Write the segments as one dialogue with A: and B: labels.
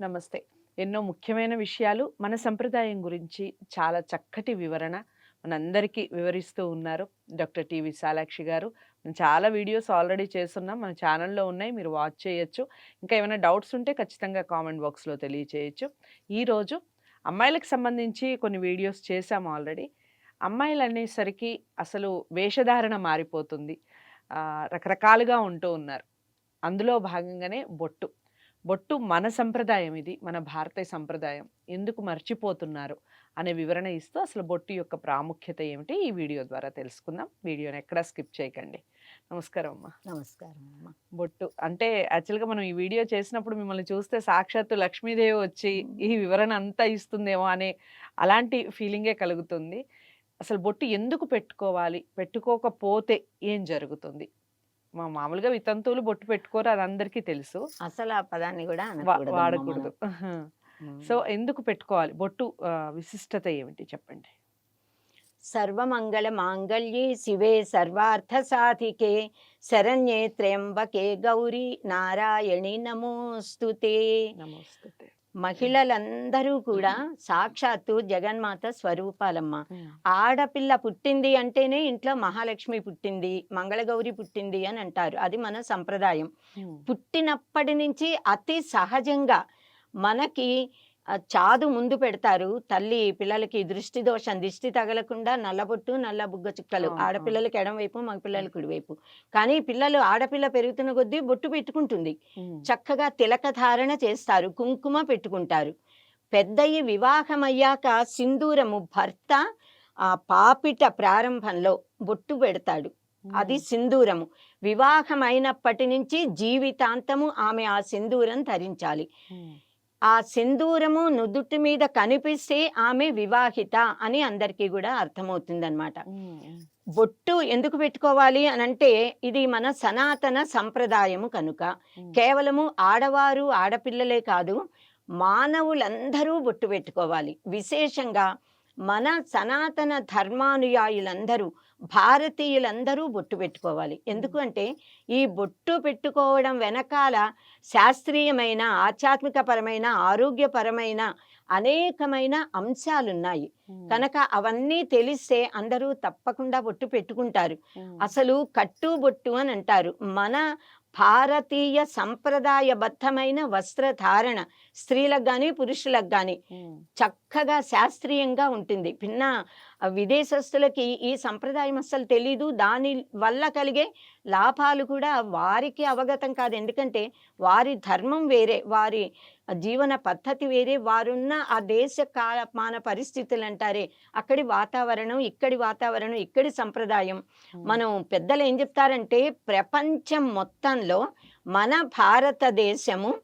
A: నమస్తే. ఎన్నో ముఖ్యమైన విషయాలు మన సంప్రదాయం గురించి చాలా చక్కటి వివరణ మనందరికీ వివరిస్తూ ఉన్నారు. డాక్టర్ టి విశాలాక్షి గారు. చాలా వీడియోస్ ఆల్రెడీ చేస్తున్నాం. మన ఛానల్లో ఉన్నాయి. మీరు వాచ్ చేయొచ్చు. ఇంకా ఏమైనా డౌట్స్ ఉంటే ఖచ్చితంగా కామెంట్ బాక్స్లో తెలియచేయచ్చు. ఈరోజు అమ్మాయిలకు సంబంధించి కొన్ని వీడియోస్ చేశాము ఆల్రెడీ. అమ్మాయిలు అనేసరికి అసలు వేషధారణ మారిపోతుంది. రకరకాలుగా ఉంటూ ఉన్నారు. అందులో భాగంగానే బొట్టు. బొట్టు మన సంప్రదాయం ఇది మన భారతీయ సంప్రదాయం. ఎందుకు మర్చిపోతున్నారు అనే వివరణ ఇస్తూ అసలు బొట్టు యొక్క ప్రాముఖ్యత ఏమిటి ఈ వీడియో ద్వారా తెలుసుకుందాం. వీడియోని ఎక్కడా స్కిప్ చేయకండి. నమస్కారం అమ్మా.
B: నమస్కారం అమ్మ.
A: బొట్టు అంటే యాక్చువల్గా మనం ఈ వీడియో చేసినప్పుడు మిమ్మల్ని చూస్తే సాక్షాత్తు లక్ష్మీదేవి వచ్చి ఈ వివరణ అంతా ఇస్తుందేమో అనే అలాంటి ఫీలింగే కలుగుతుంది. అసలు బొట్టు ఎందుకు పెట్టుకోవాలి? పెట్టుకోకపోతే ఏం జరుగుతుంది? మా మామూలుగా వితంతువులు బొట్టు పెట్టుకోరు అది అందరికీ తెలుసు.
B: అసలు ఆ పదాన్ని కూడా అనకూడదు
A: వాడకూడదు.
B: మనం.
A: సో ఎందుకు పెట్టుకోవాలి? బొట్టు ఆ, విశిష్టత ఏమిటి చెప్పండి?
B: సర్వమంగళ మాంగళ్యే శివే సర్వార్థ సాధికే శరణ్యే త్ర్యంబకే గౌరీ నారాయణి నమోస్తుతే.
A: నమస్తే
B: మహిళలందరూ కూడా సాక్షాత్తు జగన్మాత స్వరూపాలమ్మ. ఆడపిల్ల పుట్టింది అంటేనే ఇంట్లో మహాలక్ష్మి పుట్టింది మంగళగౌరి పుట్టింది అని అంటారు. అది మన సంప్రదాయం. పుట్టినప్పటి నుంచి అతి సహజంగా మనకి చాదు ముందు పెడతారు. తల్లి పిల్లలకి దృష్టి దోషం దిష్టి తగలకుండా నల్లబొట్టు నల్ల బుగ్గ చుక్కలు. ఆడపిల్లలకి ఎడమవైపు మగ పిల్లలకి కుడివైపు కానీ పిల్లలు ఆడపిల్ల పెరుగుతున్న కొద్దీ బొట్టు పెట్టుకుంటుంది. చక్కగా తిలక ధారణ చేస్తారు. కుంకుమ పెట్టుకుంటారు. పెద్దయి వివాహమయ్యాక సింధూరము భర్త ఆ పాపిట ప్రారంభంలో బొట్టు పెడతాడు. అది సింధూరము. వివాహమైనప్పటి నుంచి జీవితాంతము ఆమె ఆ సింధూరం ధరించాలి. ఆ సింధూరము నుదుటి మీద కనిపిస్తే ఆమె వివాహిత అని అందరికీ కూడా అర్థమవుతుందన్నమాట. బొట్టు ఎందుకు పెట్టుకోవాలి అని అంటే ఇది మన సనాతన సంప్రదాయము కనుక. కేవలము ఆడవారు ఆడపిల్లలే కాదు మానవులందరూ బొట్టు పెట్టుకోవాలి. విశేషంగా మన సనాతన ధర్మానుయాయులందరూ భారతీయులందరూ బొట్టు పెట్టుకోవాలి. ఎందుకంటే ఈ బొట్టు పెట్టుకోవడం వెనకాల శాస్త్రీయమైన ఆధ్యాత్మికపరమైన ఆరోగ్యపరమైన అనేకమైన అంశాలున్నాయి. కనుక అవన్నీ తెలిస్తే అందరూ తప్పకుండా బొట్టు పెట్టుకుంటారు. అసలు కట్టు బొట్టు అని అంటారు. మన భారతీయ సంప్రదాయబద్ధమైన వస్త్రధారణ స్త్రీలకు కానీ పురుషులకు కానీ చక్కగా శాస్త్రీయంగా ఉంటుంది. భిన్న విదేశస్తులకి ఈ సంప్రదాయం అస్సలు తెలీదు. దాని వల్ల కలిగే లాభాలు కూడా వారికి అవగతం కాదు. ఎందుకంటే వారి ధర్మం వేరే వారి జీవన పద్ధతి వేరే వారున్న ఆ దేశ కాలమాన పరిస్థితులు అంటారే అక్కడి వాతావరణం ఇక్కడి వాతావరణం ఇక్కడి సంప్రదాయం. మనం పెద్దలు ఏం చెప్తారంటే ప్రపంచం మొత్తంలో మన భారతదేశము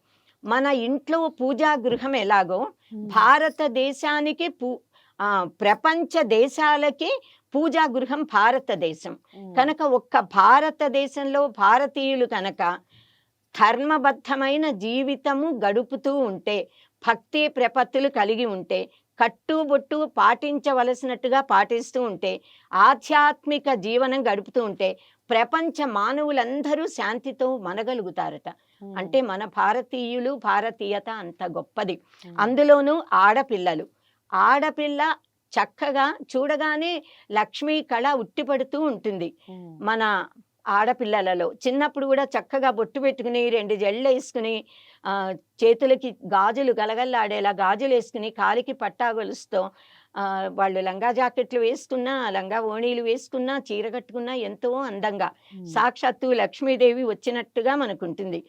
B: మన ఇంట్లో పూజా గృహం ఎలాగో భారతదేశానికి పూ ప్రపంచ దేశాలకి పూజా గృహం భారతదేశం. కనుక ఒక్క భారతదేశంలో భారతీయులు కనుక ధర్మబద్ధమైన జీవితము గడుపుతూ ఉంటే భక్తి ప్రపత్తులు కలిగి ఉంటే కట్టుబొట్టు పాటించవలసినట్టుగా పాటిస్తూ ఉంటే ఆధ్యాత్మిక జీవనం గడుపుతూ ఉంటే ప్రపంచ మానవులందరూ శాంతితో మనగలుగుతారట. అంటే మన భారతీయులు భారతీయత అంత గొప్పది. అందులోనూ ఆడపిల్లలు. ఆడపిల్ల చక్కగా చూడగానే లక్ష్మీ కళ ఉట్టిపడుతూ ఉంటుంది. మన ఆడపిల్లలలో చిన్నప్పుడు కూడా చక్కగా బొట్టు పెట్టుకుని రెండు జళ్ళు వేసుకుని చేతులకి గాజులు గలగల్లాడేలా గాజులు వేసుకుని కాలికి పట్టా గొలుసుతో వాళ్ళు లంగా జాకెట్లు వేసుకున్నా లంగా ఓణీలు వేసుకున్నా చీర కట్టుకున్నా ఎంతో అందంగా. సాక్షాత్తు లక్ష్మీదేవి వచ్చినట్టుగా మనకుంటుంది.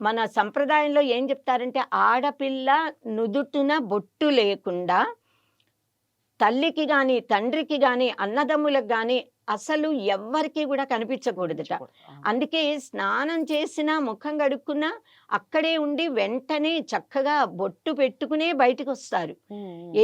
B: మన సంప్రదాయంలో ఏం చెప్తారంటే ఆడపిల్ల నుదుటున బొట్టు లేకుండా తల్లికి గాని తండ్రికి గాని అన్నదమ్ములకు గాని అసలు ఎవ్వరికి కూడా కనిపించకూడదుట. అందుకే స్నానం చేసినా ముఖం కడుక్కున్నా అక్కడే ఉండి వెంటనే చక్కగా బొట్టు పెట్టుకునే బయటకు వస్తారు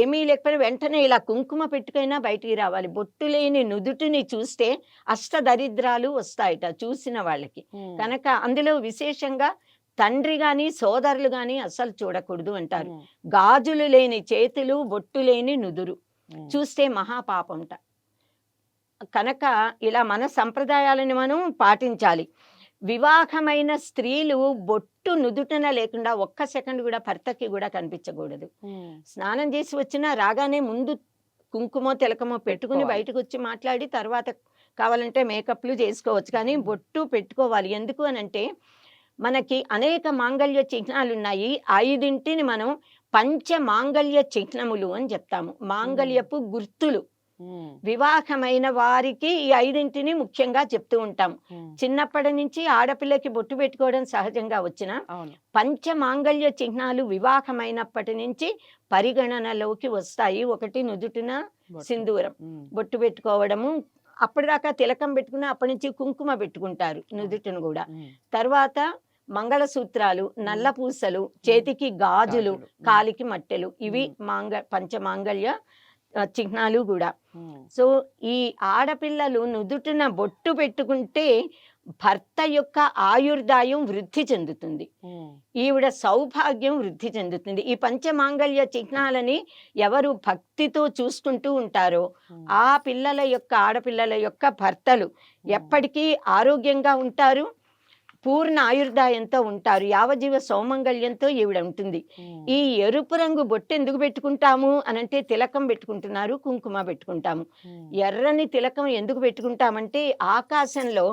B: ఏమీ లేకపోయినా వెంటనే ఇలా కుంకుమ పెట్టుకైనా బయటికి రావాలి. బొట్టు లేని నుదుటిని చూస్తే అష్టదరిద్రాలు వస్తాయట చూసిన వాళ్ళకి. కనుక అందులో విశేషంగా తండ్రి గాని సోదరులు గాని అస్సలు చూడకూడదు అంటారు. గాజులు లేని చేతులు బొట్టు లేని నుదురు. చూస్తే మహాపాపంట. కనుక ఇలా మన సంప్రదాయాలను మనం పాటించాలి. వివాహమైన స్త్రీలు బొట్టు నుదుటన లేకుండా ఒక్క సెకండ్ కూడా భర్తకి కూడా కనిపించకూడదు. స్నానం చేసి వచ్చినా రాగానే ముందు కుంకుమ తిలకమో పెట్టుకుని. బయటకు వచ్చి మాట్లాడి తర్వాత కావాలంటే మేకప్లు చేసుకోవచ్చు కానీ బొట్టు పెట్టుకోవాలి. ఎందుకు అని అంటే మనకి అనేక మాంగళ్య చిహ్నాలు ఉన్నాయి ఐదింటిని మనం పంచ మాంగళ్య చిహ్నములు అని చెప్తాము. మాంగళ్యపు గుర్తులు. వివాహమైన వారికి ఈ ఐదింటిని ముఖ్యంగా చెప్తూ ఉంటాం. చిన్నప్పటి నుంచి ఆడపిల్లకి బొట్టు పెట్టుకోవడం సహజంగా వచ్చిన పంచ మాంగళ్య చిహ్నాలు వివాహమైనప్పటి నుంచి పరిగణనలోకి వస్తాయి. ఒకటి నుదుటిన. సింధూరం. బొట్టు పెట్టుకోవడము అప్పటిదాకా తిలకం పెట్టుకుని అప్పటి నుంచి కుంకుమ పెట్టుకుంటారు నుదుటిని కూడా. తర్వాత మంగళసూత్రాలు నల్ల పూసలు చేతికి గాజులు. కాలికి మట్టెలు ఇవి. మాంగ పంచ మాంగళ్య ఆ, చిహ్నాలు కూడా. సో ఈ ఆడపిల్లలు నుదుటిన బొట్టు పెట్టుకుంటే భర్త యొక్క ఆయుర్దాయం వృద్ధి చెందుతుంది. ఈవిడ సౌభాగ్యం వృద్ధి చెందుతుంది ఈ పంచమాంగళ్య చిహ్నాలని ఎవరు భక్తితో చూసుకుంటూ ఉంటారో. ఆ పిల్లల యొక్క ఆడపిల్లల యొక్క భర్తలు. ఎప్పటికీ ఆరోగ్యంగా ఉంటారు పూర్ణ ఆయుర్దాయంతో ఉంటారు యావజీవ సౌమంగళ్యంతో ఈవిడ ఉంటుంది. ఈ ఎరుపు రంగు బొట్టు ఎందుకు పెట్టుకుంటాము అనంటే తిలకం పెట్టుకుంటున్నారు కుంకుమ పెట్టుకుంటాము. ఎర్రని తిలకం ఎందుకు పెట్టుకుంటామంటే ఆకాశంలో.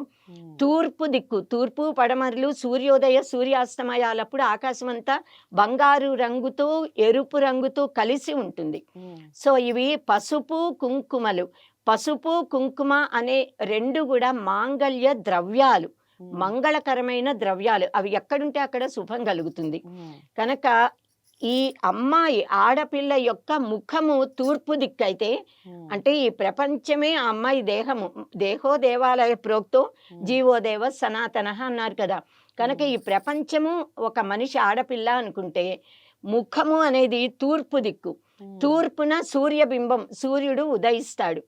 B: తూర్పు దిక్కు తూర్పు పడమరలు సూర్యోదయ సూర్యాస్తమయాలప్పుడు ఆకాశం అంతా బంగారు రంగుతో ఎరుపు రంగుతో కలిసి ఉంటుంది. సో ఇవి పసుపు కుంకుమలు పసుపు కుంకుమ అనే రెండు కూడా మాంగళ్య ద్రవ్యాలు. మంగళకరమైన ద్రవ్యాలు అవి ఎక్కడుంటే అక్కడ శుభం కలుగుతుంది. కనుక ఈ అమ్మాయి ఆడపిల్ల యొక్క ముఖము తూర్పు దిక్కైతే. అంటే ఈ ప్రపంచమే ఆ అమ్మాయి దేహము దేహో దేవాలయ ప్రోక్తో. జీవోదేవ సనాతన అన్నారు కదా కనుక. ఈ ప్రపంచము ఒక మనిషి ఆడపిల్ల అనుకుంటే ముఖము అనేది తూర్పు దిక్కు. తూర్పున సూర్యబింబం సూర్యుడు ఉదయిస్తాడు.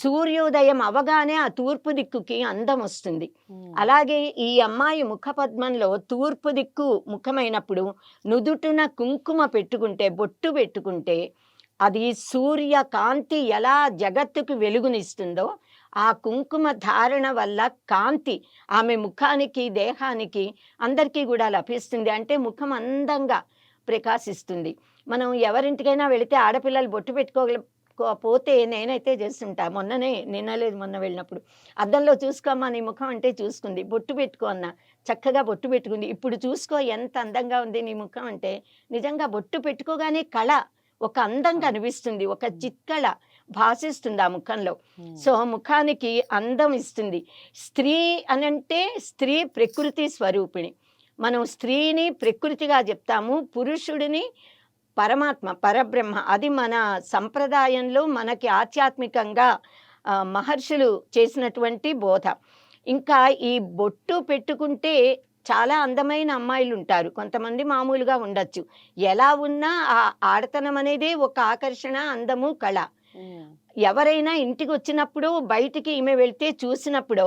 B: సూర్యోదయం అవగానే ఆ తూర్పు దిక్కుకి అందం వస్తుంది. అలాగే ఈ అమ్మాయి ముఖపద్మంలో తూర్పు దిక్కు ముఖమైనప్పుడు నుదుటున కుంకుమ పెట్టుకుంటే బొట్టు పెట్టుకుంటే అది సూర్య కాంతి ఎలా జగత్తుకు వెలుగునిస్తుందో ఆ కుంకుమ ధారణ వల్ల కాంతి ఆమె ముఖానికి దేహానికి అందరికీ కూడా లభిస్తుంది అంటే ముఖం అందంగా ప్రకాశిస్తుంది మనం ఎవరింటికైనా వెళితే ఆడపిల్లలు బొట్టు పెట్టుకోకపోతే నేనైతే చేస్తుంటా మొన్ననే నిన్న లేదు మొన్న వెళ్ళినప్పుడు. అద్దంలో చూసుకోమ్మా నీ ముఖం అంటే చూసుకుంది. బొట్టు పెట్టుకో అన్న. చక్కగా బొట్టు పెట్టుకుంది. ఇప్పుడు చూసుకో ఎంత అందంగా ఉంది నీ ముఖం అంటే. నిజంగా బొట్టు పెట్టుకోగానే కళ ఒక అందం కనిపిస్తుంది. ఒక చిత్కళ భాషిస్తుంది ఆ ముఖంలో. సో ముఖానికి అందం ఇస్తుంది. స్త్రీ అనంటే స్త్రీ ప్రకృతి స్వరూపిణి. మనం స్త్రీని ప్రకృతిగా చెప్తాము పురుషుడిని పరమాత్మ పరబ్రహ్మ. అది మన సంప్రదాయంలో మనకి ఆధ్యాత్మికంగా మహర్షులు చేసినటువంటి బోధ. ఇంకా ఈ బొట్టు పెట్టుకుంటే చాలా అందమైన అమ్మాయిలు ఉంటారు. కొంతమంది మామూలుగా ఉండొచ్చు. ఎలా ఉన్నా ఆ ఆడతనం అనేది ఒక ఆకర్షణ అందము కళ. ఎవరైనా ఇంటికి వచ్చినప్పుడు బయటికి ఈమె వెళ్తే చూసినప్పుడు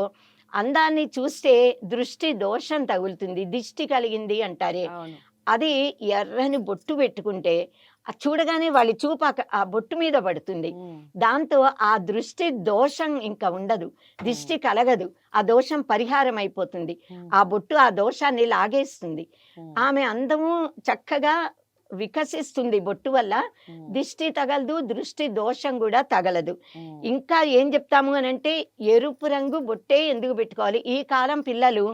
B: అందాన్ని చూస్తే దృష్టి దోషం తగులుతుంది దిష్టి కలిగింది అంటారే అది ఎర్రని బొట్టు పెట్టుకుంటే చూడగానే వాళ్ళ చూపు ఆ- బొట్టు మీద పడుతుంది. దాంతో ఆ దృష్టి దోషం ఇంకా ఉండదు దిష్టి కలగదు ఆ దోషం పరిహారం అయిపోతుంది. ఆ బొట్టు ఆ దోషాన్ని లాగేస్తుంది. ఆమె అందము చక్కగా వికసిస్తుంది బొట్టు వల్ల. దిష్టి తగలదు దృష్టి దోషం కూడా తగలదు. ఇంకా ఏం చెప్తాము అని అంటే ఎరుపు రంగు బొట్టే ఎందుకు పెట్టుకోవాలి ఈ కాలం పిల్లలు.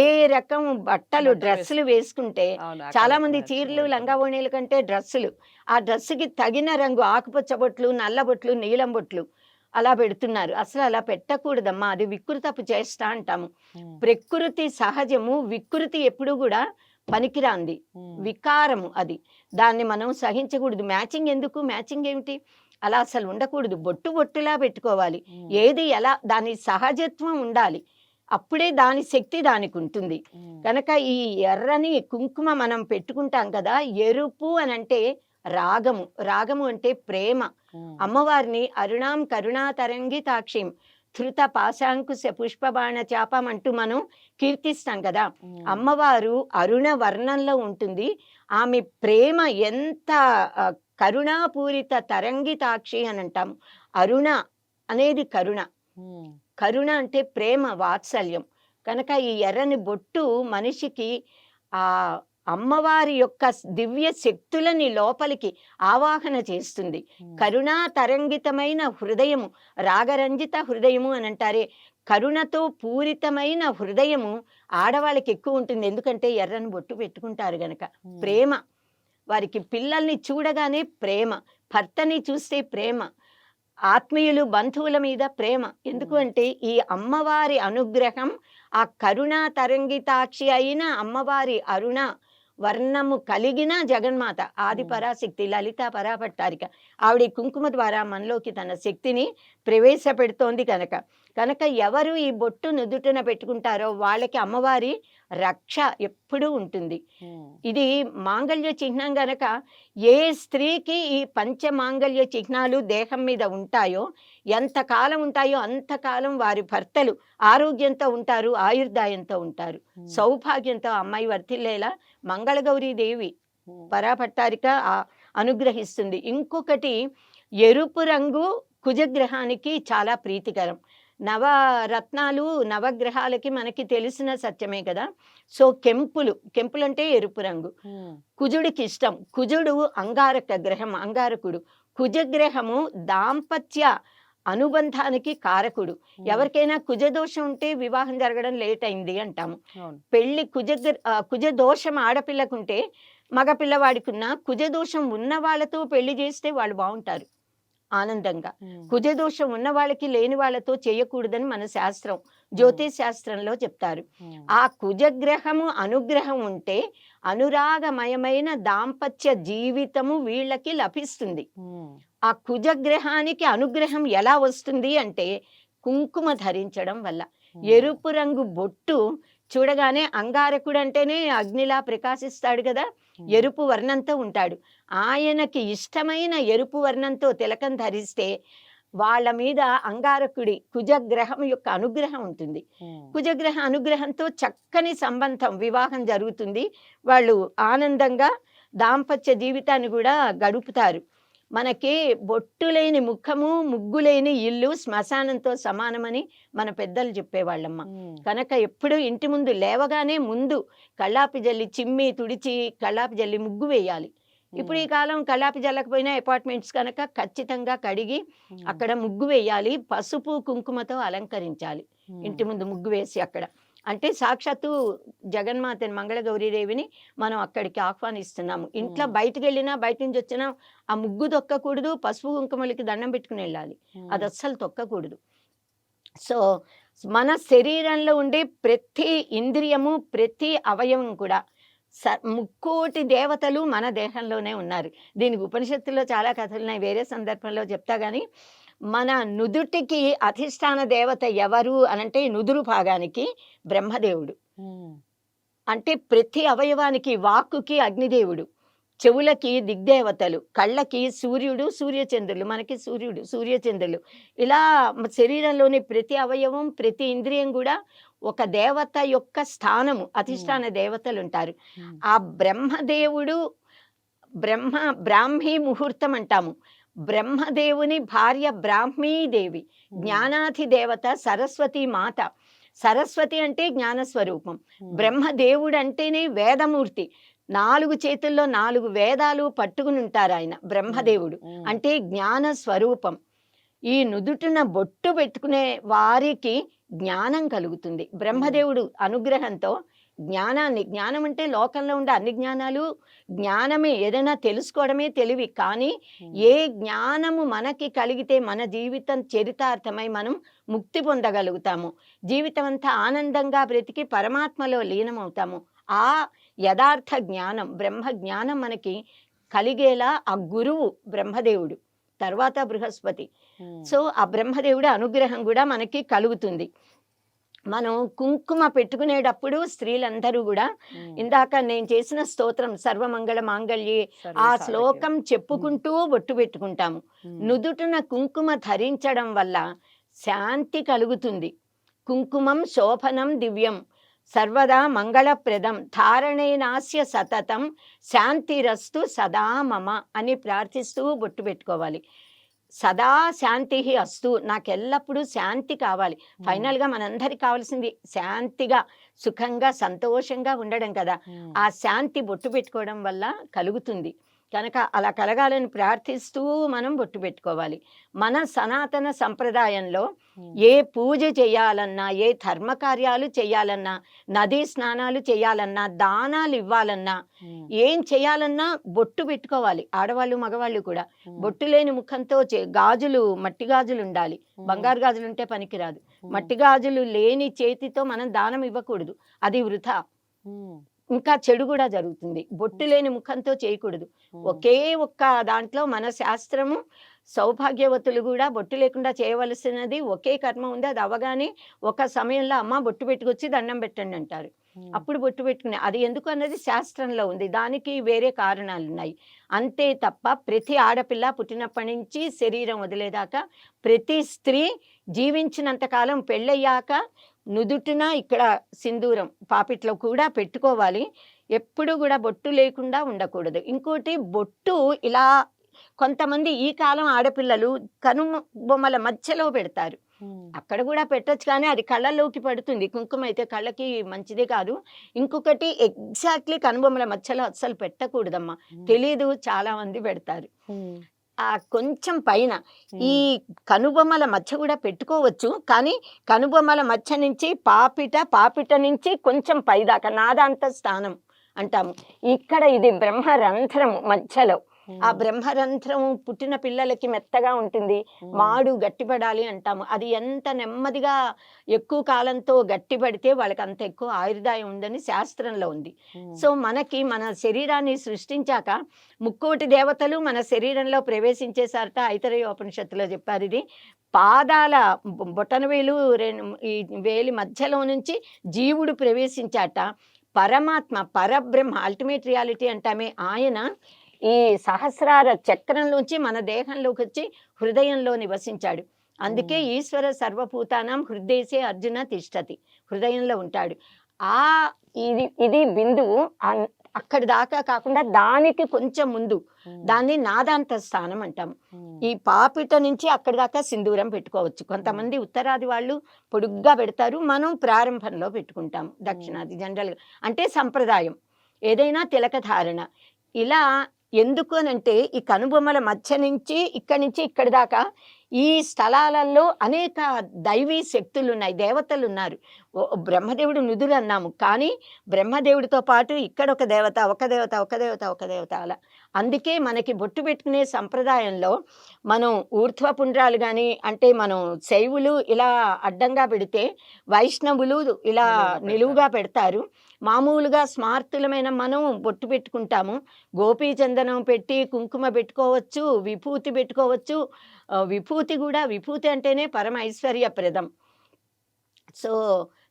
B: ఏ రకం బట్టలు
A: బట్ట
B: డ్రెస్సులు వేసుకుంటే చాలా మంది చీరలు. లంగా ఓణీల కంటే డ్రెస్సులు ఆ డ్రెస్సుకి తగిన రంగు ఆకుపచ్చ బొట్లు నల్ల బొట్లు నీలం బొట్లు అలా పెడుతున్నారు అసలు అలా పెట్టకూడదమ్మా అది వికృతపు చేష్ట అంటాము. ప్రకృతి సహజము వికృతి ఎప్పుడు కూడా పనికిరాంది.
A: ఉమ్.
B: వికారము అది. దాన్ని మనం సహించకూడదు. మ్యాచింగ్ ఎందుకు? మ్యాచింగ్ ఏమిటి? అలా అసలు ఉండకూడదు. బొట్టు బొట్టులా పెట్టుకోవాలి. ఏది ఎలా? దాని సహజత్వం ఉండాలి. అప్పుడే దాని శక్తి దానికి ఉంటుంది. కనుక ఈ ఎర్రని కుంకుమ మనం పెట్టుకుంటాం కదా ఎరుపు అని అంటే రాగము. రాగము అంటే ప్రేమ. అమ్మవారిని అరుణాం కరుణా తరంగి తాక్షిం ధృత పాశాంకుశ పుష్పబాణ చాపం అంటూ మనం కీర్తిస్తాం కదా. అమ్మవారు అరుణ వర్ణంలో ఉంటుంది. ఆమె ప్రేమ ఎంత కరుణాపూరిత తరంగితాక్షి అని అంటాము. అరుణ అనేది కరుణ. కరుణ అంటే ప్రేమ వాత్సల్యం. కనుక ఈ ఎర్రని బొట్టు మనిషికి ఆ అమ్మవారి యొక్క దివ్య శక్తులని లోపలికి ఆవాహన చేస్తుంది. కరుణా తరంగితమైన హృదయము రాగరంజిత హృదయము అని అంటారే. కరుణతో పూరితమైన హృదయము ఆడవాళ్ళకి ఎక్కువ ఉంటుంది. ఎందుకంటే ఎర్రని బొట్టు పెట్టుకుంటారు గనక. ప్రేమ. వారికి పిల్లల్ని చూడగానే ప్రేమ. భర్తని చూస్తే ప్రేమ. ఆత్మీయులు బంధువుల మీద ప్రేమ. ఎందుకు. అంటే ఈ అమ్మవారి అనుగ్రహం ఆ కరుణా తరంగితాక్షి అయిన అమ్మవారి అరుణ వర్ణము కలిగిన జగన్మాత. ఆది. పరాశక్తి లలిత పరాపట్టారిక. ఆవిడ కుంకుమ ద్వారా మనలోకి తన శక్తిని ప్రవేశపెడుతోంది కనుక. కనుక ఎవరు ఈ బొట్టు నుదుటిన పెట్టుకుంటారో వాళ్ళకి అమ్మవారి రక్ష ఎప్పుడూ ఉంటుంది. ఇది మాంగళ్య చిహ్నం గనక ఏ స్త్రీకి ఈ పంచ మాంగళ్య చిహ్నాలు దేహం మీద ఉంటాయో ఎంతకాలం ఉంటాయో అంతకాలం వారి భర్తలు ఆరోగ్యంతో ఉంటారు ఆయుర్దాయంతో ఉంటారు. సౌభాగ్యంతో అమ్మాయి వర్తిల్లేలా మంగళగౌరీ దేవి పరాపట్టారిక అనుగ్రహిస్తుంది. ఇంకొకటి ఎరుపు రంగు కుజగ్రహానికి చాలా ప్రీతికరం. నవరత్నాలు నవగ్రహాలకి మనకి తెలిసిన సత్యమే కదా. సో కెంపులు కెంపులు అంటే ఎరుపు రంగు. కుజుడికి ఇష్టం. కుజుడు అంగారక గ్రహం అంగారకుడు. కుజగ్రహము దాంపత్య అనుబంధానికి కారకుడు. ఎవరికైనా కుజదోషం ఉంటే వివాహం జరగడం లేట్ అయింది అంటాము. పెళ్ళి కుజ కుజ దోషం ఆడపిల్లకుంటే మగ పిల్లవాడికున్న కుజదోషం ఉన్న వాళ్ళతో పెళ్ళి చేస్తే వాళ్ళు బాగుంటారు ఆనందంగా. కుజదోషం ఉన్న వాళ్ళకి లేని వాళ్ళతో చేయకూడదని మన శాస్త్రం జ్యోతిష్ శాస్త్రంలో చెప్తారు. ఆ కుజగ్రహము అనుగ్రహం ఉంటే అనురాగమయమైన దాంపత్య జీవితము వీళ్ళకి లభిస్తుంది. ఆ కుజగ్రహానికి అనుగ్రహం ఎలా వస్తుంది అంటే కుంకుమ ధరించడం వల్ల. ఎరుపు రంగు బొట్టు చూడగానే అంగారకుడు అంటేనే అగ్నిలా ప్రకాశిస్తాడు కదా. ఎరుపు వర్ణంతో ఉంటాడు. ఆయనకి ఇష్టమైన ఎరుపు వర్ణంతో తిలకం ధరిస్తే వాళ్ళ మీద అంగారకుడి కుజగ్రహం యొక్క అనుగ్రహం ఉంటుంది. కుజగ్రహ అనుగ్రహంతో చక్కని సంబంధం వివాహం జరుగుతుంది. వాళ్ళు ఆనందంగా దాంపత్య జీవితాన్ని కూడా గడుపుతారు. మనకి బొట్టు లేని ముఖము ముగ్గు లేని ఇల్లు శ్మశానంతో సమానమని మన పెద్దలు చెప్పేవాళ్ళమ్మ. కనుక ఎప్పుడు ఇంటి ముందు లేవగానే ముందు కళ్ళాపి జల్లి చిమ్మి తుడిచి కళ్ళాపి జల్లి ముగ్గు వేయాలి. ఇప్పుడు ఈ కాలం కళ్ళాపి జల్లకపోయినా అపార్ట్మెంట్స్ కనుక ఖచ్చితంగా కడిగి అక్కడ ముగ్గు వేయాలి పసుపు కుంకుమతో అలంకరించాలి. ఇంటి ముందు ముగ్గు వేసి అక్కడ. అంటే సాక్షాత్తు జగన్మాతని మంగళగౌరీదేవిని మనం అక్కడికి ఆహ్వానిస్తున్నాము. ఇంట్లో. బయటకు వెళ్ళినా బయట నుంచి వచ్చినా ఆ ముగ్గు తొక్కకూడదు పసుపు కుంకుమలకి దండం పెట్టుకుని వెళ్ళాలి. అది అస్సలు తొక్కకూడదు. సో మన శరీరంలో ఉండే ప్రతి ఇంద్రియము ప్రతి అవయవం కూడా స ముక్కోటి దేవతలు మన దేహంలోనే ఉన్నారు. దీనికి ఉపనిషత్తులో చాలా కథలు ఉన్నాయి వేరే సందర్భంలో చెప్తా కానీ మన నుదుటికి అధిష్టాన దేవత ఎవరు అనంటే నుదురు భాగానికి బ్రహ్మదేవుడు. అంటే ప్రతి అవయవానికి వాక్కుకి అగ్నిదేవుడు చెవులకి దిగ్దేవతలు కళ్ళకి సూర్యుడు సూర్యచంద్రులు మనకి సూర్యుడు సూర్యచంద్రులు. ఇలా శరీరంలోని ప్రతి అవయవం ప్రతి ఇంద్రియం కూడా ఒక దేవత యొక్క స్థానము అధిష్టాన దేవతలు ఉంటారు ఆ బ్రహ్మదేవుడు బ్రహ్మ బ్రాహ్మీ ముహూర్తం అంటాము. బ్రహ్మదేవుని భార్య బ్రాహ్మీదేవి జ్ఞానాధి దేవత సరస్వతి మాత. సరస్వతి అంటే జ్ఞాన స్వరూపం బ్రహ్మదేవుడు అంటేనే వేదమూర్తి. నాలుగు చేతుల్లో నాలుగు వేదాలు పట్టుకుని ఉంటారు ఆయన బ్రహ్మదేవుడు. అంటే జ్ఞాన స్వరూపం ఈ నుదుటిన బొట్టు పెట్టుకునే వారికి జ్ఞానం కలుగుతుంది. బ్రహ్మదేవుడు అనుగ్రహంతో జ్ఞానాన్ని జ్ఞానం అంటే లోకంలో ఉండే అన్ని జ్ఞానాలు జ్ఞానమే ఏదైనా తెలుసుకోవడమే తెలివి. కానీ ఏ జ్ఞానము మనకి కలిగితే మన జీవితం చరితార్థమై మనం ముక్తి పొందగలుగుతాము. జీవితం అంతా ఆనందంగా బ్రతికి పరమాత్మలో లీనమవుతాము. ఆ యథార్థ జ్ఞానం బ్రహ్మ జ్ఞానం మనకి కలిగేలా ఆ గురువు బ్రహ్మదేవుడు. తర్వాత బృహస్పతి. సో ఆ బ్రహ్మదేవుడి అనుగ్రహం కూడా మనకి కలుగుతుంది. మనం కుంకుమ పెట్టుకునేటప్పుడు స్త్రీలందరూ కూడా ఇందాక నేను చేసిన స్తోత్రం సర్వమంగళ మాంగళ్యే ఆ శ్లోకం చెప్పుకుంటూ బొట్టు పెట్టుకుంటాము. నుదుటిన కుంకుమ ధరించడం వల్ల శాంతి కలుగుతుంది. కుంకుమం శోభనం దివ్యం సర్వదా మంగళప్రదం ధారణేనాస్య సతతం శాంతిరస్తు సదా మమ అని ప్రార్థిస్తూ బొట్టు పెట్టుకోవాలి. సదా శాంతి అస్తు. నాకు ఎల్లప్పుడూ శాంతి కావాలి. ఫైనల్గా మనందరికి కావాల్సింది శాంతిగా సుఖంగా సంతోషంగా ఉండడం కదా. ఆ శాంతి బొట్టు పెట్టుకోవడం వల్ల కలుగుతుంది. కనుక అలా కలగాలని ప్రార్థిస్తూ మనం బొట్టు పెట్టుకోవాలి. మన సనాతన సంప్రదాయంలో ఏ పూజ చేయాలన్నా ఏ ధర్మ కార్యాలు చేయాలన్నా నదీ స్నానాలు చేయాలన్నా దానాలు ఇవ్వాలన్నా ఏం చేయాలన్నా బొట్టు పెట్టుకోవాలి. ఆడవాళ్ళు మగవాళ్ళు కూడా బొట్టు లేని ముఖంతో గాజులు మట్టి గాజులు ఉండాలి. బంగారు గాజులు ఉంటే పనికిరాదు. మట్టి గాజులు లేని చేతితో మనం దానం ఇవ్వకూడదు. అది వృథా
A: ఉమ్,
B: ఇంకా చెడు కూడా జరుగుతుంది. బొట్టు లేని ముఖంతో చేయకూడదు. ఒకే ఒక్క దాంట్లో మన శాస్త్రము సౌభాగ్యవతులు కూడా బొట్టు లేకుండా చేయవలసినది ఒకే కర్మ ఉంది. అది అవగానే ఒక సమయంలో అమ్మ బొట్టు పెట్టుకొచ్చి దండం పెట్టండి అంటారు. అప్పుడు బొట్టు పెట్టుకునే అది ఎందుకు అన్నది శాస్త్రంలో ఉంది. దానికి వేరే కారణాలు ఉన్నాయి. అంతే తప్ప ప్రతి ఆడపిల్ల పుట్టినప్పటి నుంచి శరీరం వదిలేదాకా ప్రతి స్త్రీ జీవించినంత కాలం పెళ్ళయ్యాక నుదుటిన ఇక్కడ సింధూరం పాపిట్లో కూడా పెట్టుకోవాలి. ఎప్పుడు కూడా బొట్టు లేకుండా ఉండకూడదు. ఇంకోటి బొట్టు ఇలా కొంతమంది ఈ కాలం ఆడపిల్లలు కనుమ బొమ్మల మధ్యలో పెడతారు. అక్కడ కూడా పెట్టొచ్చు కానీ అది కళ్ళల్లోకి పడుతుంది. కుంకుమ అయితే కళ్ళకి మంచిదే కాదు. ఇంకొకటి ఎగ్జాక్ట్లీ కనుబొమ్మల మధ్యలో అస్సలు పెట్టకూడదమ్మా. తెలీదు చాలా మంది పెడతారు. ఆ కొంచెం పైన ఈ కనుబొమ్మల మధ్య కూడా పెట్టుకోవచ్చు. కానీ కనుబొమ్మల మధ్య నుంచి పాపిట పాపిట నుంచి కొంచెం పైదాకా నాదాంత స్థానం అంటాము. ఇక్కడ ఇది బ్రహ్మరంధ్రం మధ్యలో. ఆ బ్రహ్మరంధ్రం పుట్టిన పిల్లలకి మెత్తగా ఉంటుంది. మాడు గట్టిపడాలి అంటాము. అది ఎంత నెమ్మదిగా ఎక్కువ కాలంతో గట్టిపడితే వాళ్ళకి అంత ఎక్కువ ఆయుర్దాయం ఉందని శాస్త్రంలో ఉంది. సో మనకి మన శరీరాన్ని సృష్టించాక ముక్కోటి దేవతలు మన శరీరంలో ప్రవేశించేసారట ఐతరేయ ఉపనిషత్తులో చెప్పారు ఇది. పాదాల బొ- బొటనవేలు రెండు ఈ వేలి మధ్యలో నుంచి జీవుడు ప్రవేశించాట. పరమాత్మ పరబ్రహ్మ అల్టిమేట్ రియాలిటీ అంటామే. ఆయన ఈ సహస్రార చక్రంలోంచి మన దేహంలోకి వచ్చి హృదయంలో నివసించాడు. అందుకే. ఈశ్వర సర్వభూతానం హృదయసే అర్జున తిష్టతి. హృదయంలో ఉంటాడు. ఆ ఇది ఇది బిందువు అక్కడి దాకా కాకుండా దానికి కొంచెం ముందు దాన్ని నాదాంత స్థానం అంటాం ఈ పాపిట నుంచి అక్కడి దాకా సింధూరం పెట్టుకోవచ్చు. కొంతమంది ఉత్తరాది వాళ్ళు పొడుగ్గా పెడతారు. మనం ప్రారంభంలో పెట్టుకుంటాం దక్షిణాది జనరల్గా. అంటే సంప్రదాయం. ఏదైనా తిలక ధారణ. ఇలా ఎందుకు అనంటే ఈ కనుబొమ్మల మధ్య నుంచి ఇక్కడి నుంచి ఇక్కడి దాకా ఈ స్థలాలలో అనేక దైవీ శక్తులు ఉన్నాయి దేవతలు ఉన్నారు బ్రహ్మదేవుడు నుదురు అన్నాము. కానీ బ్రహ్మదేవుడితో పాటు ఇక్కడ ఒక దేవత ఒక దేవత ఒక దేవత ఒక దేవత అలా. అందుకే మనకి బొట్టు పెట్టుకునే సంప్రదాయంలో మనం ఊర్ధ్వ పుండ్రాలు కానీ అంటే మనం శైవులు ఇలా అడ్డంగా పెడితే వైష్ణవులు ఇలా
A: నిలువుగా
B: పెడతారు. మామూలుగా స్మార్తులమైన మనం బొట్టు పెట్టుకుంటాము. గోపీ చందనం పెట్టి కుంకుమ పెట్టుకోవచ్చు విభూతి పెట్టుకోవచ్చు. విభూతి కూడా విభూతి అంటేనే పరమ ఐశ్వర్యప్రదం. సో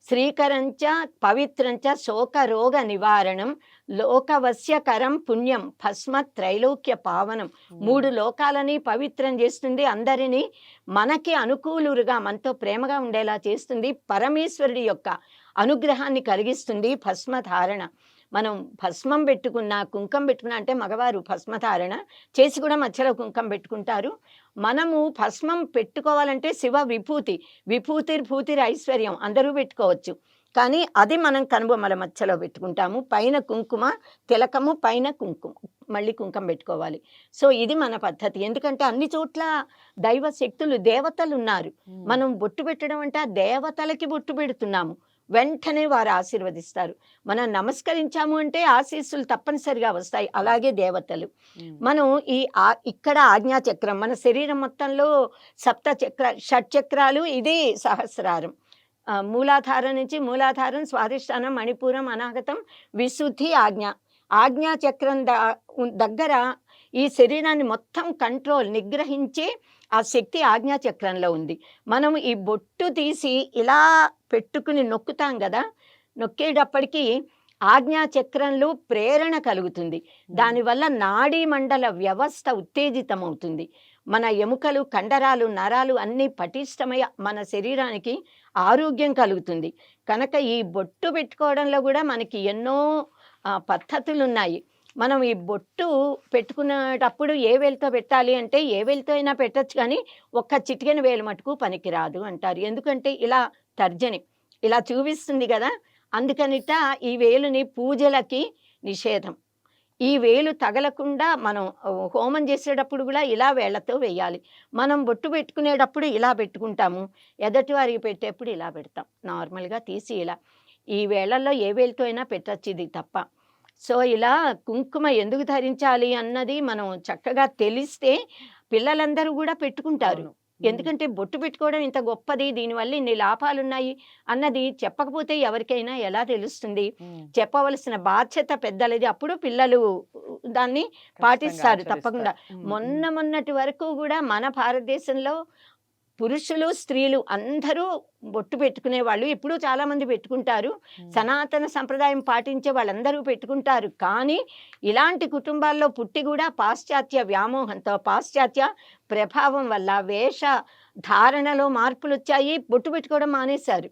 B: శ్రీకరంచ పవిత్రంచ శోక రోగ నివారణం లోకవశ్యకరం పుణ్యం భస్మ త్రైలోక్య పావనం. మూడు లోకాలని పవిత్రం చేస్తుంది. అందరినీ మనకి అనుకూలుగా మనతో ప్రేమగా ఉండేలా చేస్తుంది పరమేశ్వరుడి యొక్క అనుగ్రహాన్ని కలిగిస్తుంది భస్మ ధారణ మనం భస్మం పెట్టుకున్న కుంకం పెట్టుకున్న అంటే మగవారు భస్మధారణ చేసి కూడా మధ్యలో కుంకం పెట్టుకుంటారు. మనము భస్మం పెట్టుకోవాలంటే శివ విభూతి విభూతిర్ భూతిర్ ఐశ్వర్యం అందరూ పెట్టుకోవచ్చు. కానీ అది మనం కనుబొమ్మల మధ్యలో పెట్టుకుంటాము. పైన కుంకుమ తిలకము పైన కుంకుమ మళ్ళీ కుంకం పెట్టుకోవాలి. సో ఇది మన పద్ధతి. ఎందుకంటే అన్ని చోట్ల దైవ శక్తులు దేవతలు ఉన్నారు. మనం బొట్టు పెట్టడం అంటే ఆ దేవతలకి బొట్టు పెడుతున్నాము. వెంటనే వారు ఆశీర్వదిస్తారు. మనం నమస్కరించాము అంటే ఆశీస్సులు తప్పనిసరిగా వస్తాయి. అలాగే దేవతలు. మనం ఈ ఆ- ఇక్కడ ఆజ్ఞా చక్రం మన శరీరం మొత్తంలో సప్త చక్ర షట్ చక్రాలు ఇది సహస్రారం. మూలాధారం నుంచి మూలాధారం స్వాధిష్టానం మణిపూరం అనాగతం విశుద్ధి ఆజ్ఞ. ఆజ్ఞా చక్రం ద దగ్గర ఈ శరీరాన్ని మొత్తం కంట్రోల్ నిగ్రహించే ఆ శక్తి ఆజ్ఞా చక్రంలో ఉంది. మనం ఈ బొట్టు తీసి ఇలా పెట్టుకుని నొక్కుతాం కదా నొక్కేటప్పటికి ఆజ్ఞా చక్రంలో ప్రేరణ కలుగుతుంది. దానివల్ల నాడీ మండల వ్యవస్థ ఉత్తేజితమవుతుంది. మన ఎముకలు కండరాలు నరాలు అన్నీ పటిష్టమై మన శరీరానికి ఆరోగ్యం కలుగుతుంది. కనుక ఈ బొట్టు పెట్టుకోవడంలో కూడా మనకి ఎన్నో పద్ధతులు ఉన్నాయి మనం ఈ బొట్టు పెట్టుకునేటప్పుడు ఏ వేలితో పెట్టాలి అంటే ఏ వేలితో అయినా పెట్టచ్చు కానీ ఒక్క చిటికెన వేలు మటుకు పనికిరాదు అంటారు. ఎందుకంటే ఇలా తర్జని ఇలా చూపిస్తుంది కదా! అందుకనిట ఈ వేలుని పూజలకి నిషేధం. ఈ వేలు తగలకుండా మనం హోమం చేసేటప్పుడు కూడా ఇలా వేళ్ళతో వేయాలి. మనం బొట్టు పెట్టుకునేటప్పుడు ఇలా పెట్టుకుంటాము ఎదటి వారికి పెట్టేప్పుడు ఇలా పెడతాం. నార్మల్గా తీసి ఇలా ఈ వేళల్లో ఏ వేలుతో అయినా పెట్టచ్చు ఇది తప్ప. సో ఇలా కుంకుమ ఎందుకు ధరించాలి అన్నది మనం చక్కగా తెలిస్తే పిల్లలందరూ కూడా పెట్టుకుంటారు. ఎందుకంటే బొట్టు పెట్టుకోవడం ఇంత గొప్పది దీనివల్ల ఇన్ని లాభాలు ఉన్నాయి అన్నది చెప్పకపోతే ఎవరికైనా ఎలా తెలుస్తుంది. చెప్పవలసిన బాధ్యత పెద్దలది. అప్పుడు పిల్లలు దాన్ని పాటిస్తారు. తప్పకుండా. మొన్న మొన్నటి వరకు కూడా మన భారతదేశంలో పురుషులు స్త్రీలు అందరూ బొట్టు పెట్టుకునే వాళ్ళు. ఇప్పుడు చాలా మంది పెట్టుకుంటారు. సనాతన సంప్రదాయం పాటించే వాళ్ళందరూ పెట్టుకుంటారు. కానీ ఇలాంటి కుటుంబాల్లో పుట్టి కూడా పాశ్చాత్య వ్యామోహంతో పాశ్చాత్య ప్రభావం వల్ల వేష ధారణలో మార్పులు వచ్చాయి బొట్టు పెట్టుకోవడం మానేశారు.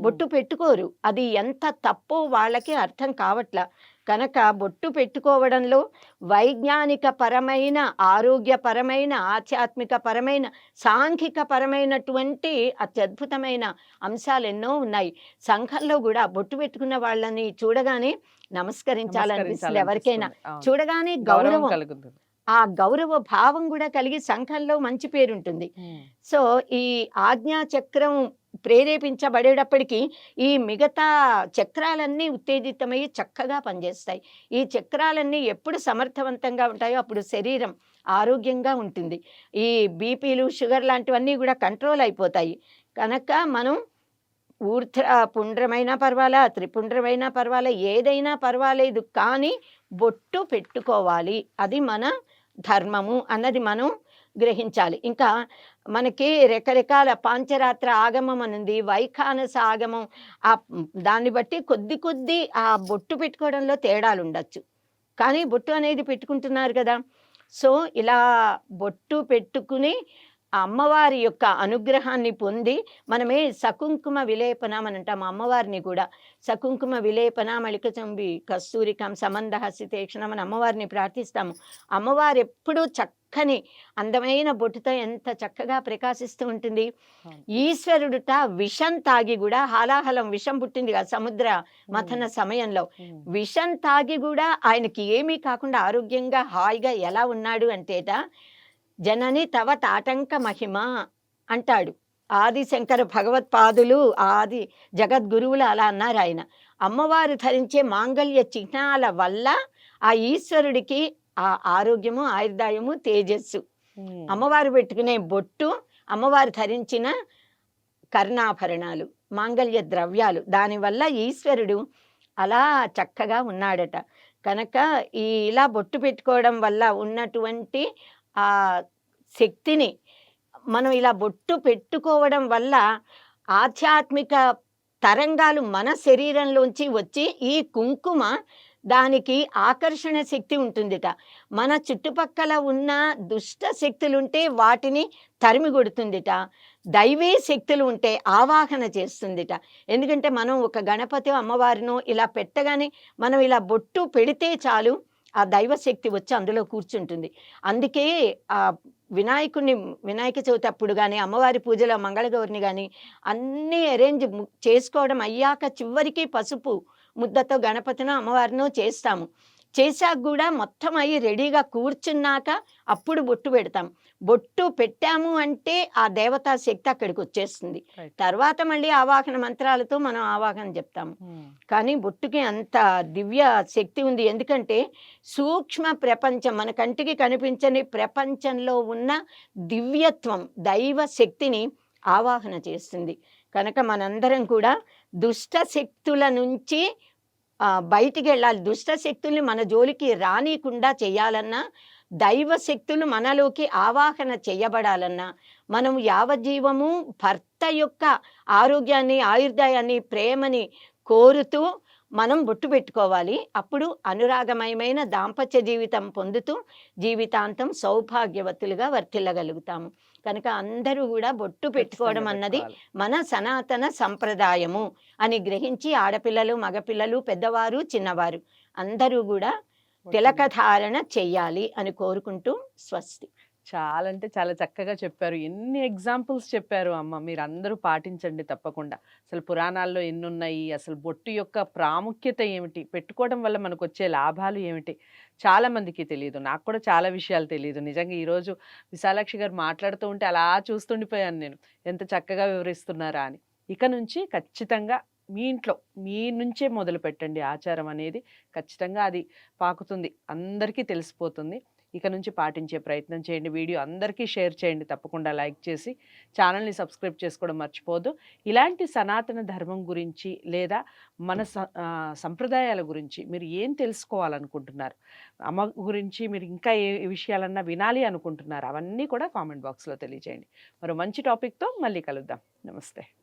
B: బొట్టు పెట్టుకోరు. అది ఎంత తప్పో వాళ్ళకి అర్థం కావట్లా. కనుక బొట్టు పెట్టుకోవడంలో వైజ్ఞానిక పరమైన ఆరోగ్యపరమైన ఆధ్యాత్మిక పరమైన సాంఘిక పరమైనటువంటి అత్యద్భుతమైన అంశాలు ఎన్నో ఉన్నాయి. సంఘంలో కూడా బొట్టు పెట్టుకున్న వాళ్ళని చూడగానే నమస్కరించాలనిపిస్తుంది ఎవరికైనా. చూడగానే
A: గౌరవం
B: గౌరవం.
A: కలుగుతుంది.
B: ఆ గౌరవ భావం కూడా కలిగి సంఘంలో మంచి పేరుంటుంది. సో ఈ ఆజ్ఞా చక్రం ప్రేరేపించబడేటప్పటికీ ఈ మిగతా చక్రాలన్నీ ఉత్తేజితమై చక్కగా పనిచేస్తాయి. ఈ చక్రాలన్నీ ఎప్పుడు సమర్థవంతంగా ఉంటాయో అప్పుడు శరీరం ఆరోగ్యంగా ఉంటుంది. ఈ బీపీలు షుగర్ లాంటివన్నీ కూడా కంట్రోల్ అయిపోతాయి. కనుక మనం ఊర్ధ్ర పుండ్రమైనా పర్వాలా త్రిపుండ్రమైనా పర్వాలే ఏదైనా పర్వాలేదు కానీ బొట్టు పెట్టుకోవాలి. అది మన ధర్మము అన్నది మనం గ్రహించాలి. ఇంకా మనకి రకరకాల పాంచరాత్ర ఆగమం అని ఉంది వైఖానస ఆగమం ఆ దాన్ని బట్టి కొద్ది కొద్ది ఆ బొట్టు పెట్టుకోవడంలో తేడాలు ఉండొచ్చు. కానీ బొట్టు అనేది పెట్టుకుంటున్నారు కదా. సో ఇలా బొట్టు పెట్టుకుని ఆ అమ్మవారి యొక్క అనుగ్రహాన్ని పొంది మనమే సకుంకుమ విలేపనం అని అంటాం అమ్మవారిని కూడా. సకుంకుమ విలేపన మళికచంబి కస్తూరికం సంబంధ హసితేక్షణం అని అమ్మవారిని ప్రార్థిస్తాము. అమ్మవారు ఎప్పుడూ చక్కని అందమైన బొట్టుతో ఎంత చక్కగా ప్రకాశిస్తూ ఉంటుంది. ఈశ్వరుడుట విషం తాగి కూడా హాలాహలం విషం పుట్టింది కదా సముద్ర మథన సమయంలో. విషం తాగి కూడా ఆయనకి ఏమీ కాకుండా ఆరోగ్యంగా హాయిగా ఎలా ఉన్నాడు అంటేట జనని తవ తాటంక మహిమ అంటాడు. ఆది శంకర భగవత్పాదులు ఆది జగద్గురువులు అలా అన్నారు ఆయన. అమ్మవారు ధరించే మాంగళ్య చిహ్నాల వల్ల ఆ ఈశ్వరుడికి ఆ ఆరోగ్యము ఆయుర్దాయము తేజస్సు. అమ్మవారు పెట్టుకునే బొట్టు అమ్మవారు ధరించిన కర్ణాభరణాలు మాంగళ్య ద్రవ్యాలు. దానివల్ల ఈశ్వరుడు అలా చక్కగా ఉన్నాడట. కనుక ఈ ఇలా బొట్టు పెట్టుకోవడం వల్ల ఉన్నటువంటి ఆ శక్తిని మనం ఇలా బొట్టు పెట్టుకోవడం వల్ల ఆధ్యాత్మిక తరంగాలు మన శరీరంలోంచి వచ్చి ఈ కుంకుమ దానికి ఆకర్షణ శక్తి ఉంటుందిట. మన చుట్టుపక్కల ఉన్న దుష్ట శక్తులుంటే వాటిని తరిమి కొడుతుందిట. దైవీ శక్తులు ఉంటే ఆవాహన చేస్తుందిట. ఎందుకంటే మనం ఒక గణపతి అమ్మవారినో ఇలా పెట్టగానే మనం ఇలా బొట్టు పెడితే చాలు ఆ దైవశక్తి వచ్చి అందులో కూర్చుంటుంది. అందుకే ఆ వినాయకుడిని వినాయక చవితి అప్పుడు కానీ అమ్మవారి పూజలో మంగళగౌరిని కానీ అన్నీ అరేంజ్ చేసుకోవడం అయ్యాక చివరికి పసుపు ముద్దతో గణపతినో అమ్మవారినో చేస్తాము. చేశాక కూడా మొత్తం అయ్యి రెడీగా కూర్చున్నాక అప్పుడు బొట్టు పెడతాం. బొట్టు పెట్టాము అంటే ఆ దేవతా శక్తి అక్కడికి వచ్చేస్తుంది. తర్వాత మళ్ళీ ఆవాహన మంత్రాలతో మనం ఆవాహన చెప్తాము.
A: ఉమ్,
B: కానీ బొట్టుకి అంత దివ్య శక్తి ఉంది. ఎందుకంటే సూక్ష్మ ప్రపంచం మన కంటికి కనిపించని ప్రపంచంలో ఉన్న దివ్యత్వం దైవ శక్తిని ఆవాహన చేస్తుంది. కనుక మనందరం కూడా దుష్ట శక్తుల నుంచి బయటికి వెళ్ళాలి. దుష్ట శక్తుల్ని మన జోలికి రానికుండా చేయాలన్నా దైవ శక్తులు మనలోకి ఆవాహన చేయబడాలన్నా మనం యావజ్జీవము భర్త యొక్క ఆరోగ్యాన్ని ఆయుర్దాయాన్ని ప్రేమని కోరుతూ మనం బొట్టు పెట్టుకోవాలి అప్పుడు అనురాగమయమైన దాంపత్య జీవితం పొందుతూ జీవితాంతం సౌభాగ్యవతులుగా వర్తిల్లగలుగుతాము కనుక అందరూ కూడా బొట్టు పెట్టుకోవడం అన్నది. మన సనాతన సంప్రదాయము అని గ్రహించి ఆడపిల్లలు మగపిల్లలు పెద్దవారు చిన్నవారు అందరూ కూడా తిలక ధారణ చెయ్యాలి అని కోరుకుంటూ స్వస్తి.
A: చాలా అంటే చాలా చక్కగా చెప్పారు. ఎన్ని ఎగ్జాంపుల్స్ చెప్పారు అమ్మ. మీరు అందరూ పాటించండి తప్పకుండా. అసలు పురాణాల్లో ఎన్ని ఉన్నాయి అసలు బొట్టు యొక్క ప్రాముఖ్యత ఏమిటి? పెట్టుకోవడం వల్ల మనకు వచ్చే లాభాలు ఏమిటి? చాలా మందికి తెలియదు నాకు కూడా చాలా విషయాలు తెలియదు నిజంగా ఈరోజు విశాలాక్షి గారు మాట్లాడుతూ ఉంటే అలా చూస్తుండిపోయాను నేను. ఎంత చక్కగా వివరిస్తున్నారా అని. ఇక నుంచి ఖచ్చితంగా మీ ఇంట్లో మీ నుంచే మొదలు పెట్టండి ఆచారం అనేది. ఖచ్చితంగా అది పాకుతుంది. అందరికీ తెలిసిపోతుంది. ఇక నుంచి పాటించే ప్రయత్నం చేయండి. వీడియో అందరికీ షేర్ చేయండి. తప్పకుండా లైక్ చేసి ఛానల్ని సబ్స్క్రైబ్ చేసుకోవడం మర్చిపోదు ఇలాంటి సనాతన ధర్మం గురించి లేదా మన స- సంప్రదాయాల గురించి మీరు ఏం తెలుసుకోవాలనుకుంటున్నారు? అమ్మ గురించి మీరు ఇంకా ఏ విషయాలన్నా వినాలి అనుకుంటున్నారు? అవన్నీ కూడా కామెంట్ బాక్స్లో తెలియజేయండి. మరో మంచి టాపిక్తో మళ్ళీ కలుద్దాం. నమస్తే.